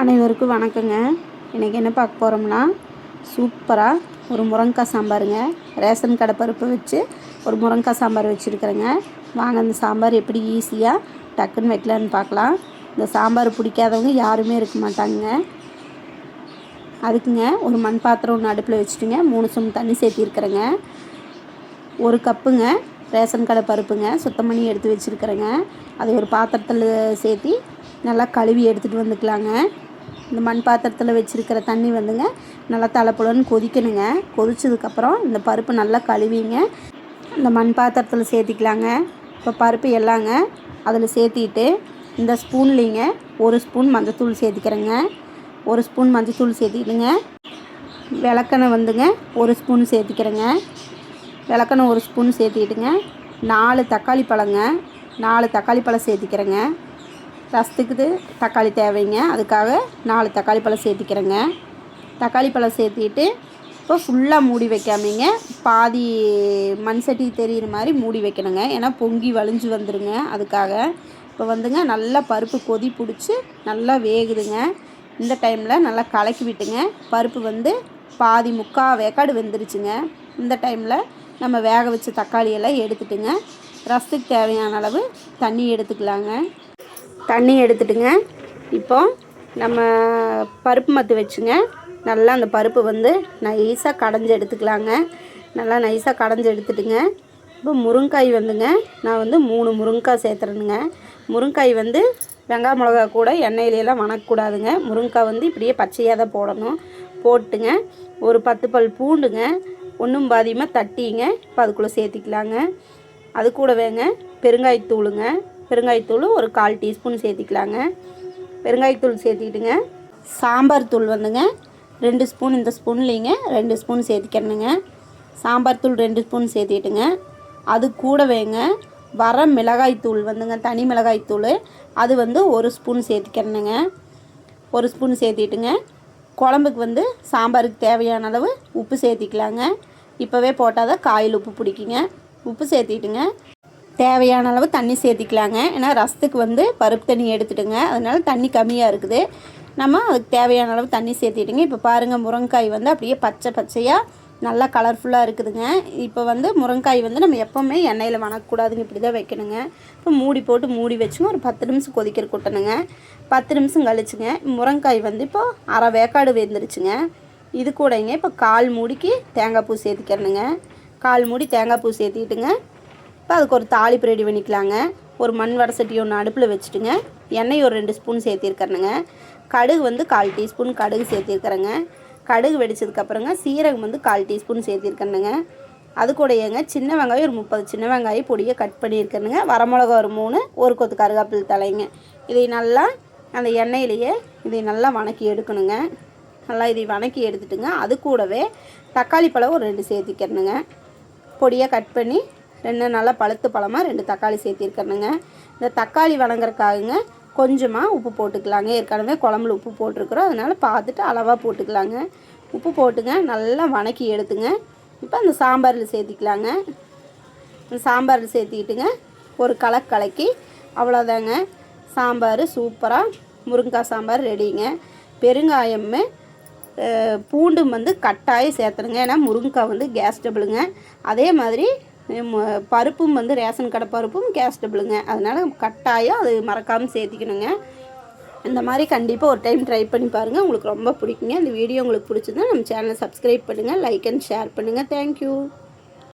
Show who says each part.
Speaker 1: அனைவருக்கும் வணக்கங்க. இன்றைக்கி என்ன பார்க்க போகிறோம்னா சூப்பராக ஒரு முருங்கைக்காய் சாம்பாருங்க. ரேஷன் கடை பருப்பு வச்சு ஒரு முருங்கைக்காய் சாம்பார் வச்சுருக்குறேங்க. வாங்க அந்த சாம்பார் எப்படி ஈஸியாக டக்குன்னு வைக்கலான்னு பார்க்கலாம். இந்த சாம்பார் பிடிக்காதவங்க யாருமே இருக்க மாட்டாங்க. அதுக்குங்க ஒரு மண் பாத்திரம் ஒன்று அடுப்பில் வச்சுட்டுங்க மூணு ஸ்பூன் தண்ணி சேர்த்திருக்கிறேங்க ஒரு கப்புங்க ரேஷன் கடை பருப்புங்க சுத்தம் பண்ணி எடுத்து வச்சுருக்குறேங்க. அதை ஒரு பாத்திரத்தில் சேர்த்தி நல்லா கழுவி எடுத்துகிட்டு வந்துக்கலாங்க. இந்த மண் பாத்திரத்தில் வச்சுருக்கிற தண்ணி வந்துங்க நல்லா தலைப்புலன்னு கொதிக்கணுங்க. கொதிச்சதுக்கப்புறம் இந்த பருப்பு நல்லா கழுவிங்க. இந்த மண் பாத்திரத்தில் சேர்த்திக்கலாங்க. இப்போ பருப்பு எல்லாங்க அதில் சேர்த்திட்டு இந்த ஸ்பூன்லேங்க ஒரு ஸ்பூன் மஞ்சத்தூள் சேர்த்திக்கிறேங்க. ஒரு ஸ்பூன் மஞ்சத்தூள் சேர்த்திக்கிட்டுங்க விளக்கெண்ணெய் வந்துங்க ஒரு ஸ்பூன் சேர்த்திக்கிறேங்க. விளக்கெண்ணெய் ஒரு ஸ்பூன் சேர்த்திக்கிட்டுங்க. நாலு தக்காளி பழங்க நாலு தக்காளி பழம் சேர்த்திக்கிறேங்க. ரசத்துக்கு தக்காளி தேவைங்க. அதுக்காக நாலு தக்காளி பழம் சேர்த்திக்கிறேங்க. தக்காளி பழம் சேர்த்திட்டு இப்போ ஃபுல்லாக மூடி வைக்காமீங்க. பாதி மண் சட்டி தெரிகிற மாதிரி மூடி வைக்கணுங்க. ஏன்னா பொங்கி வலிஞ்சு வந்துடுங்க அதுக்காக இப்போ வந்துங்க நல்லா பருப்பு கொதி பிடிச்சி நல்லா வேகுதுங்க. இந்த டைமில் நல்லா கலக்கி விட்டுங்க. பருப்பு வந்து பாதி முக்கால் வேக்காடு வெந்துருச்சுங்க. இந்த டைமில் நம்ம வேக வச்ச தக்காளியெல்லாம் எடுத்துட்டுங்க. ரசத்துக்கு தேவையான அளவு தண்ணி எடுத்துக்கலாங்க. தண்ணி எடுத்துட்டுங்க. இப்போ நம்ம பருப்பு மத்து வச்சுங்க. நல்லா அந்த பருப்பு வந்து நைஸாக கடைஞ்சி எடுத்துக்கலாங்க. நல்லா நைஸாக கடைஞ்சி எடுத்துட்டுங்க. இப்போ முருங்காய் வந்துங்க. நான் வந்து மூணு முருங்காய் சேர்த்துறேனுங்க. முருங்காய் வந்து வெங்காய மிளகா கூட எண்ணெயிலெல்லாம் வணக்கக்கூடாதுங்க. முருங்காய் வந்து இப்படியே பச்சையாக தான் போடணும். போட்டுங்க. ஒரு பத்து பல் பூண்டுங்க. ஒன்றும் பாதியமாக தட்டிங்க. இப்போ அதுக்குள்ளே சேர்த்திக்கலாங்க. அது கூட வேங்க பெருங்காயத்தூளுங்க. பெருங்காயத்தூள் ஒரு கால் டீஸ்பூன் சேர்த்திக்கலாங்க. பெருங்காயத்தூள் சேர்த்திக்கிட்டுங்க. சாம்பார் தூள் வந்துங்க. ரெண்டு ஸ்பூன் இந்த ஸ்பூன்லேங்க ரெண்டு ஸ்பூன் சேர்த்திக்கணுங்க. சாம்பார் தூள் ரெண்டு ஸ்பூன் சேர்த்திட்டுங்க. அது கூடவேங்க வர மிளகாய்த்தூள் வந்துங்க. தனி மிளகாய்த்தூள் அது வந்து ஒரு ஸ்பூன் சேர்த்திக்கணுங்க. ஒரு ஸ்பூன் சேர்த்திட்டுங்க. குழம்புக்கு வந்து சாம்பாருக்கு தேவையான அளவு உப்பு சேர்த்திக்கலாங்க. இப்போவே போட்டால் தான் காயில் உப்பு பிடிக்குங்க. உப்பு சேர்த்திட்டுங்க. தேவையான அளவு தண்ணி சேர்த்திக்கலாங்க. ஏன்னா ரசத்துக்கு வந்து பருப்பு தண்ணி எடுத்துட்டுங்க. அதனால் தண்ணி கம்மியாக இருக்குது. நம்ம அதுக்கு தேவையான அளவு தண்ணி சேர்த்திட்டுங்க இப்போ பாருங்கள் முருங்காய் வந்து அப்படியே பச்சை பச்சையாக நல்லா கலர்ஃபுல்லாக இருக்குதுங்க. இப்போ வந்து முருங்காய் வந்து நம்ம எப்போவுமே எண்ணெயில் வணக்கக்கூடாதுங்க. இப்படி தான் வைக்கணுங்க. இப்போ மூடி போட்டு மூடி வச்சுங்க. ஒரு பத்து நிமிஷம் கொதிக்கிற கொட்டணுங்க. பத்து நிமிஷம் கழிச்சுங்க. முருங்காய் வந்து இப்போ அரை வேக்காடு வெந்துருச்சுங்க. இது கூடங்க இப்போ கால் மூடிக்கு தேங்காய் பூ சேர்த்திக்கிறணுங்க. கால் மூடி தேங்காய் பூ சேர்த்திட்டுங்க. இப்போ அதுக்கு ஒரு தாளிப்பு ரெடி பண்ணிக்கலாங்க. ஒரு மண் வடை சட்டி ஒன்று அடுப்பில் வச்சுட்டுங்க. எண்ணெய் ஒரு ரெண்டு ஸ்பூன் சேர்த்திருக்கிறேனுங்க. கடுகு வந்து கால் டீஸ்பூன் கடுகு சேர்த்திருக்கிறேங்க. கடுகு வெடிச்சதுக்கப்புறங்க சீரகம் வந்து கால் டீஸ்பூன் சேர்த்திருக்கணுங்க அது கூடயேங்க சின்ன வெங்காயம் ஒரு முப்பது சின்ன வெங்காயம் பொடியை கட் பண்ணியிருக்கணுங்க வரமிளகா ஒரு மூணு ஒரு கொத்து கருகாப்பில் தலைங்க. இதை நல்லா அந்த எண்ணெயிலேயே இதை நல்லா வணக்கி எடுக்கணுங்க. நல்லா இதை வணக்கி எடுத்துட்டுங்க. அது கூடவே தக்காளி பழம் ஒரு ரெண்டு சேர்த்திக்கிறணுங்க பொடியாக கட் பண்ணி ரெண்டு நல்லா பழுத்து பழமாக ரெண்டு தக்காளி சேர்த்திருக்கணுங்க இந்த தக்காளி வணங்குறக்காகங்க கொஞ்சமாக உப்பு போட்டுக்கலாங்க. ஏற்கனவே குழம்புல உப்பு போட்டிருக்குறோம். அதனால் பார்த்துட்டு அளவாக போட்டுக்கலாங்க. உப்பு போட்டுங்க. நல்லா வணக்கி எடுத்துங்க. இப்போ அந்த சாம்பாரில் சேர்த்திக்கலாங்க. சாம்பாரில் சேர்த்திக்கிட்டுங்க. ஒரு கலக்கு கலக்கி அவ்வளோதாங்க சாம்பார் சூப்பராக முருங்கைக்காய் சாம்பார் ரெடிங்க. பெருங்காயமே பூண்டும் வந்து கட்டாயம் சேர்த்துணுங்க. ஏன்னா முருங்கைக்காய் வந்து கேஸ் டபுளுங்க அதே மாதிரி பருப்பும் வந்து ரேஷன் கடை பருப்பும் கேஸ்டபிளுங்க. அதனால் கட்டாயம் அது மறக்காமல் சேர்த்திக்கணுங்க. இந்த மாதிரி கண்டிப்பாக ஒரு டைம் ட்ரை பண்ணி பாருங்கள் உங்களுக்கு ரொம்ப பிடிக்குங்க. இந்த வீடியோ உங்களுக்கு பிடிச்சதுன்னா நம்ம சேனலை சப்ஸ்கிரைப் பண்ணுங்கள் லைக் அண்ட் ஷேர் பண்ணுங்கள் தேங்க்யூ